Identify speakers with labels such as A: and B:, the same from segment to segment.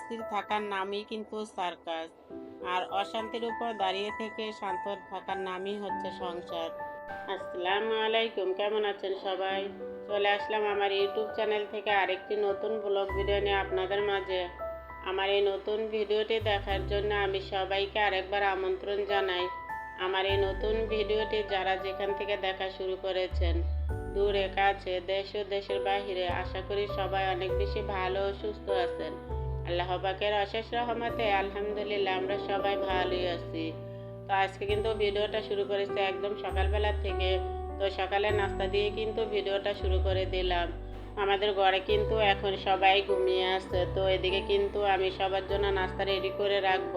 A: স্থির থাকার নামই কিন্তু সার্কাস। আর অশান্তির উপর দাঁড়িয়ে থেকে শান্ত থাকার নামই হচ্ছে সংসার। আসসালামু আলাইকুম, কেমন আছেন সবাই? চলে আসলাম আমার ইউটিউব চ্যানেল থেকে আরেকটি নতুন ব্লগ ভিডিও নিয়ে আপনাদের মাঝে। আমার এই নতুন ভিডিওটি দেখার জন্য আমি সবাইকে আরেকবার আমন্ত্রণ জানাই। আমার এই নতুন ভিডিওটি যারা যেখান থেকে দেখা শুরু করেছেন, দূরে কাছে, দেশ ও দেশের বাহিরে, আশা করি সবাই অনেক বেশি ভালো ও সুস্থ আছেন। আল্লাহ পাকের অশেষ রহমতে আলহামদুলিল্লাহ আমরা সবাই ভালোই আছি। তো আজকে কিন্তু ভিডিওটা শুরু করেছি একদম সকালবেলা থেকে। তো সকালে নাস্তা দিয়ে কিন্তু ভিডিওটা শুরু করে দিলাম। আমাদের ঘরে কিন্তু এখন সবাই ঘুমিয়ে আছে। তো এদিকে কিন্তু আমি সবার জন্য নাস্তা রেডি করে রাখব।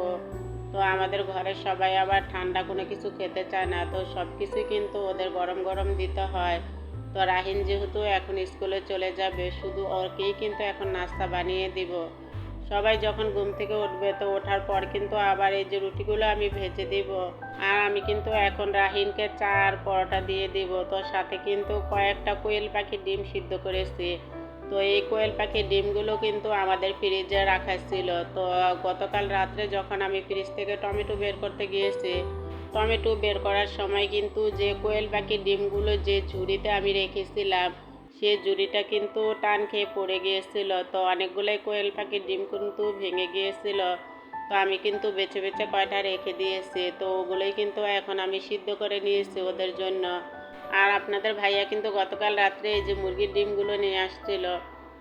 A: তো আমাদের ঘরের সবাই আবার ঠান্ডা কোনো কিছু খেতে চায় না। তো সব কিছুই কিন্তু ওদের গরম গরম দিতে হয়। তো রাহিন যেহেতু এখন স্কুলে চলে যাবে, শুধু ওকেই কিন্তু এখন নাস্তা বানিয়ে দিব। সবাই যখন ঘুম থেকে উঠবে তো ওঠার পর কিন্তু আবার এই যে রুটিগুলো আমি ভেজে দিব। আর আমি কিন্তু এখন রাহিনকে চা আর পরোটা দিয়ে দিব। তো সাথে কিন্তু কয়েকটা কোয়েল পাখির ডিম সিদ্ধ করেছি। তো এই কোয়েল পাখির ডিমগুলো কিন্তু আমাদের ফ্রিজে রাখা ছিল। তো গতকাল রাত্রে যখন আমি ফ্রিজ থেকে টমেটো বের করতে গিয়েছি, টমেটো বের করার সময় কিন্তু যে কোয়েল পাখির ডিমগুলো যে ঝুড়িতে আমি রেখেছিলাম সে জুড়িটা কিন্তু টান খেয়ে পড়ে গিয়েছিল। তো অনেকগুলোই কোয়েল পাখির ডিম কিন্তু ভেঙে গিয়েছিল। তো আমি কিন্তু বেছে বেছে কয়টা রেখে দিয়েছি। তো ওগুলোই কিন্তু এখন আমি সিদ্ধ করে নিয়েছি ওদের জন্য। আর আপনাদের ভাইয়া কিন্তু গতকাল রাত্রে এই যে মুরগির ডিমগুলো নিয়ে আসছিল।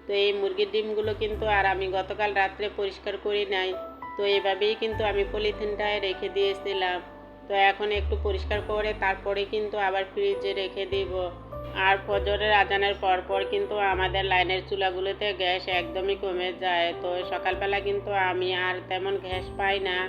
A: তো এই মুরগির ডিমগুলো কিন্তু আর আমি গতকাল রাত্রে পরিষ্কার করি নাই। তো এভাবেই কিন্তু আমি পলিথিনটায় রেখে দিয়েছিলাম। তো এখন একটু পরিষ্কার করে তারপরে কিন্তু আবার ফ্রিজে রেখে দিব। আর ফজরের আজানের পর পর কিন্তু আমাদের লাইনের চুলাগুলোতে গ্যাস একদমই কমে যায়। তো সকালবেলা কিন্তু আমি আর তেমন গ্যাস পাই না।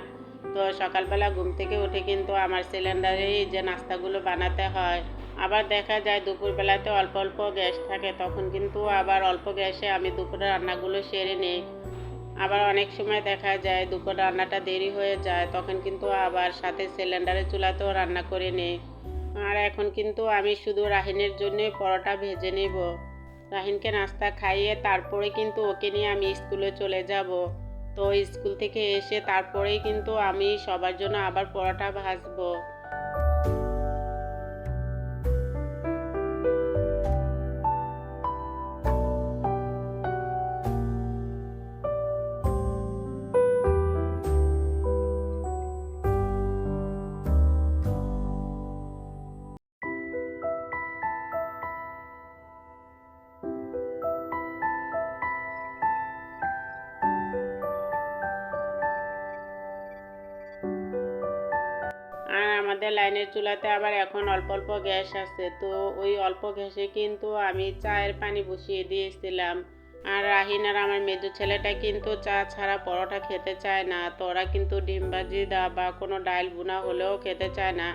A: তো সকালবেলা ঘুম থেকে উঠে কিন্তু আমার সিলিন্ডারেই যে নাস্তাগুলো বানাতে হয়। আবার দেখা যায় দুপুরবেলাতে অল্প অল্প গ্যাস থাকে, তখন কিন্তু আবার অল্প গ্যাসে আমি দুপুরে রান্নাগুলো সেরে নিই। আবার অনেক সময় দেখা যায় দুপুর রান্নাটা দেরি হয়ে যায়, তখন কিন্তু আবার সাথে সিলিন্ডারের চুলাতেও রান্না করে নিই। আর এখন কিন্তু আমি শুধু রাহিনের জন্যই পরোটা ভেজে নেব। রাহিনকে নাস্তা খাইয়ে তারপরে কিন্তু ওকে নিয়ে আমি স্কুলে চলে যাব। তো স্কুল থেকে এসে তারপরেই কিন্তু আমি সবার জন্য আবার পরোটা ভাজবো। আমাদের লাইনের চুলাতে আবার এখন অল্প অল্প গ্যাস আছে। তো ওই অল্প গ্যাসে কিন্তু আমি চায়ের পানি বসিয়ে দিয়েছিলাম। আর রাহিন আর আমার মেজো ছেলেটা কিন্তু চা ছাড়া পরোটা খেতে চায় না। তো ওরা কিন্তু ডিম ভাজি দা বা কোনো ডাল বুনা হলেও খেতে চায় না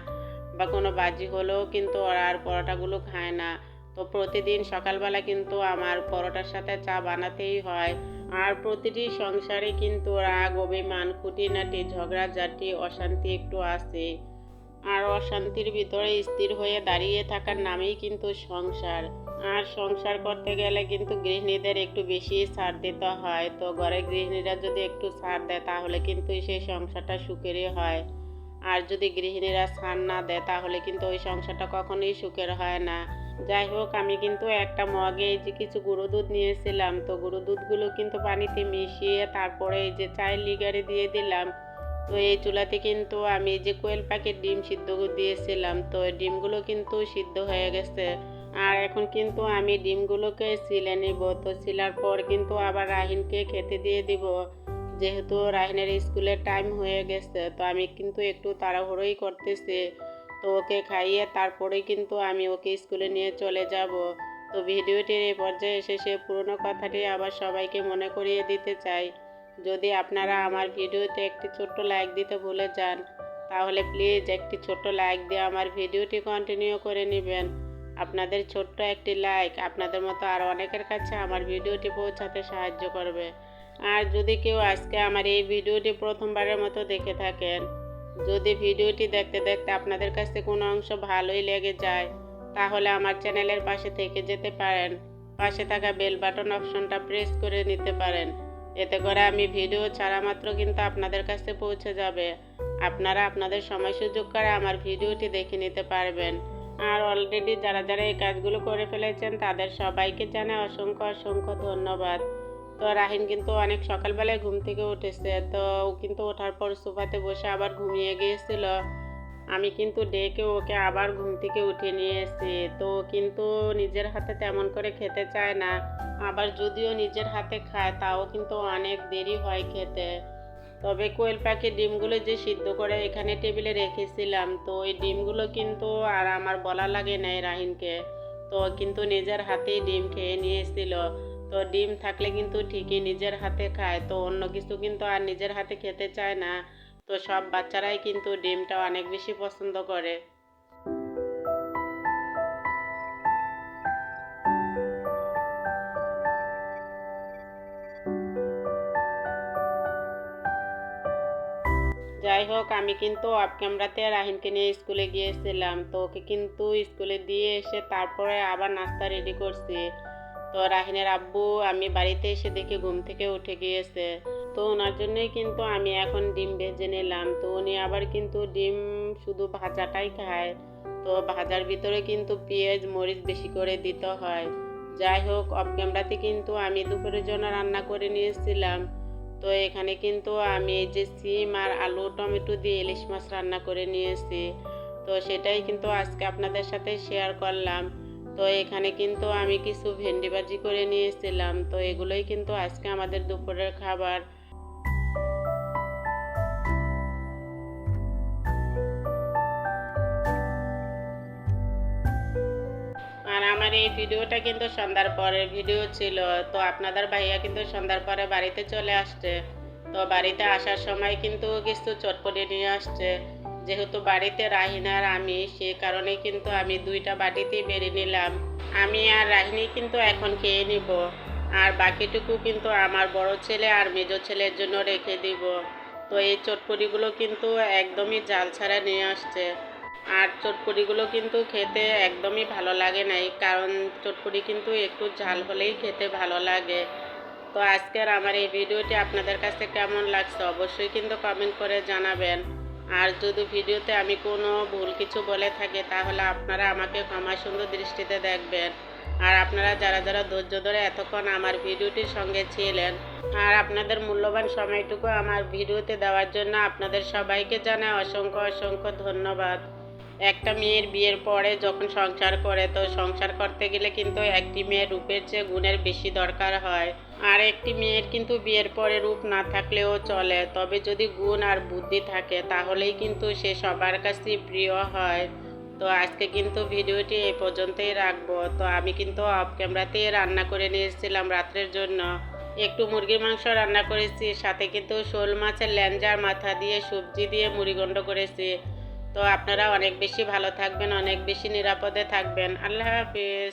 A: বা কোনো বাজি হলেও কিন্তু ওরা আর পরোটাগুলো খায় না। তো প্রতিদিন সকালবেলা কিন্তু আমার পরোটার সাথে চা বানাতেই হয়। আর প্রতিটি সংসারে কিন্তু রাগ, অভিমান, খুঁটিনাটি, ঝগড়াঝাটি, অশান্তি একটু আছে। আর অশান্তির ভিতরে স্থির হয়ে দাঁড়িয়ে থাকার নামেই কিন্তু সংসার। আর সংসার করতে গেলে কিন্তু গৃহিণীদের একটু বেশি ছাড় দিতে হয়। তো ঘরে গৃহিণীরা যদি একটু ছাড় দেয়, তাহলে কিন্তু সেই সংসারটা সুখেরই হয়। আর যদি গৃহিণীরা ছাড় না দেয়, তাহলে কিন্তু ওই সংসারটা কখনোই সুখের হয় না। যাই হোক, আমি কিন্তু একটা মগে এই যে কিছু গুঁড়ো দুধ নিয়েছিলাম। তো গুঁড়ো দুধগুলো কিন্তু পানিতে মিশিয়ে তারপরে এই যে চায়ের লিগারে দিয়ে দিলাম। তো এই চুলাতে কিন্তু আমি যে কোয়েল পাখির ডিম সিদ্ধ দিয়েছিলাম, তো ডিমগুলো কিন্তু সিদ্ধ হয়ে গেছে। আর এখন কিন্তু আমি ডিমগুলোকে সিলে নিব, তো সিলার পর কিন্তু আবার রাহিনকে খেতে দিয়ে দিব। যেহেতু রাহিনের স্কুলের টাইম হয়ে গেছে, তো আমি কিন্তু একটু তাড়াহুড়োই করতেছি। তো ওকে খাইয়ে তারপরে কিন্তু আমি ওকে স্কুলে নিয়ে চলে যাব। তো ভিডিওটির এই পর্যায়ে এসে সে পুরনো কথাটি আবার সবাইকে মনে করিয়ে দিতে চাই। যদি আপনারা আমার ভিডিওতে একটি ছোট্ট লাইক দিতে ভুলে যান, তাহলে প্লিজ একটি ছোট্ট লাইক দিয়ে আমার ভিডিওটি কন্টিনিউ করে নেবেন। আপনাদের ছোট্ট একটি লাইক আপনাদের মতো আর অনেকের কাছে আমার ভিডিওটি পৌঁছাতে সাহায্য করবে। আর যদি কেউ আজকে আমার এই ভিডিওটি প্রথমবারের মতো দেখে থাকেন, যদি ভিডিওটি দেখতে দেখতে আপনাদের কাছে কোনো অংশ ভালোই লেগে যায়, তাহলে আমার চ্যানেলের পাশে থেকে যেতে পারেন। পাশে থাকা বেল বাটন অপশনটা প্রেস করে নিতে পারেন। এতে করে আমি ভিডিও ছাড়া মাত্র কিন্তু আপনাদের কাছে পৌঁছে যাবে। আপনারা আপনাদের সময় সুযোগ করে আমার ভিডিওটি দেখে নিতে পারবেন। আর অলরেডি যারা যারা এই কাজগুলো করে ফেলেছেন, তাদের সবাইকে জানাই অসংখ্য অসংখ্য ধন্যবাদ। তো রাহিন কিন্তু অনেক সকালবেলায় ঘুম থেকে উঠেছে, তো ও কিন্তু ওঠার পর সোফাতে বসে আবার ঘুমিয়ে গিয়েছিল। আমি কিন্তু ডেকে ওকে আবার ঘুম থেকে উঠে নিয়ে এসেছি। তো কিন্তু নিজের হাতে তেমন করে খেতে চায় না। আবার যদিও নিজের হাতে খায়, তাও কিন্তু অনেক দেরি হয় খেতে। তবে কোয়েল পাখির ডিমগুলো যে সিদ্ধ করে এখানে টেবিলে রেখেছিলাম, তো ওই ডিমগুলো কিন্তু আর আমার বলা লাগে নাই রাহিনকে। তো কিন্তু নিজের হাতেই ডিম খেয়ে নিয়েছিল। তো ডিম থাকলে কিন্তু ঠিকই নিজের হাতে খায়, তো অন্য কিছু কিন্তু আর নিজের হাতে খেতে চায় না। তো সব বাচ্চারাই কিন্তু ডিমটা অনেক বেশি পছন্দ করে। যাই হোক, আমি কিন্তু অফ ক্যামেরাতে রাহিনকে নিয়ে স্কুলে গিয়েছিলাম। তো ওকে কিন্তু স্কুলে দিয়ে এসে তারপরে আবার নাস্তা রেডি করছি। তো রাহিনের আব্বু আমি বাড়িতে এসে দেখি ঘুম থেকে উঠে গিয়েছে। তো ওনার জন্যই কিন্তু আমি এখন ডিম ভেজে নিলাম। তো উনি আবার কিন্তু ডিম শুধু ভাজাটাই খায়। তো ভাজার ভিতরে কিন্তু পেঁয়াজ, মরিচ বেশি করে দিতে হয়। যাই হোক, অফ ক্যামেরাতে কিন্তু আমি দুপুরের জন্য রান্না করে নিয়েছিলাম তো এখানে কিন্তু আমি এই যে সিম আর আলু, টমেটো দিয়ে ইলিশ মাছ রান্না করে নিয়েছি তো সেটাই কিন্তু আজকে আপনাদের সাথে শেয়ার করলাম। তো এখানে কিন্তু আমি কিছু ভেন্ডি ভাজি করে নিয়েছিলাম তো এগুলোই কিন্তু আজকে আমাদের দুপুরের খাবার। আমার এই ভিডিওটা কিন্তু সন্ধ্যার পরের ভিডিও ছিল। তো আপনাদের ভাইয়া কিন্তু সন্ধ্যার পরে বাড়িতে চলে আসছে। তো বাড়িতে আসার সময় কিন্তু কিছু চটপটি নিয়ে আসছে। যেহেতু বাড়িতে রাহিনা আর আমি, সে কারণে কিন্তু আমি দুইটা বাটিতেই বেরিয়ে নিলাম। আমি আর রাহিনী কিন্তু এখন খেয়ে নিব। আর বাকিটুকু কিন্তু আমার বড় ছেলে আর মেজো ছেলের জন্য রেখে দিব। তো এই চটপটিগুলো কিন্তু একদমই জাল ছাড়া নিয়ে আসছে। আর চটপটিগুলো কিন্তু খেতে একদমই ভালো লাগে নাই কারণ চটপটি কিন্তু একটু ঝাল হলেই খেতে ভালো লাগে। তো আজকের আমার এই ভিডিওটি আপনাদের কাছে কেমন লাগছে অবশ্যই কিন্তু কমেন্ট করে জানাবেন। আর যদি ভিডিওতে আমি কোনো ভুল কিছু বলে থাকি, তাহলে আপনারা আমাকে ক্ষমা সুন্দর দৃষ্টিতে দেখবেন। আর আপনারা যারা যারা ধৈর্য ধরে এতক্ষণ আমার ভিডিওটির সঙ্গে ছিলেন, আর আপনাদের মূল্যবান সময়টুকু আমার ভিডিওতে দেওয়ার জন্য আপনাদের সবাইকে জানাই অসংখ্য অসংখ্য ধন্যবাদ। একটা মেয়ের বিয়ের পরে যখন সংসার করে, তো সংসার করতে গেলে কিন্তু একটি মেয়ের রূপের চেয়ে গুণের বেশি দরকার হয়। আর একটি মেয়ের কিন্তু বিয়ের পরে রূপ না থাকলেও চলে। তবে যদি গুণ আর বুদ্ধি থাকে, তাহলেই কিন্তু সে সবার কাছেই প্রিয় হয়। তো আজকে কিন্তু ভিডিওটি এই পর্যন্তই রাখব। তো আমি কিন্তু অফ ক্যামেরাতেই রান্না করে নিয়ে এসেছিলাম রাত্রের জন্য। একটু মুরগির মাংস রান্না করেছি, সাথে কিন্তু শোল মাছের ল্যাঞ্জার মাথা দিয়ে সবজি দিয়ে মুড়িগণ্ড করেছি। তো আপনারা অনেক বেশি ভালো থাকবেন অনেক বেশি নিরাপদে থাকবেন। আল্লাহ হাফিজ।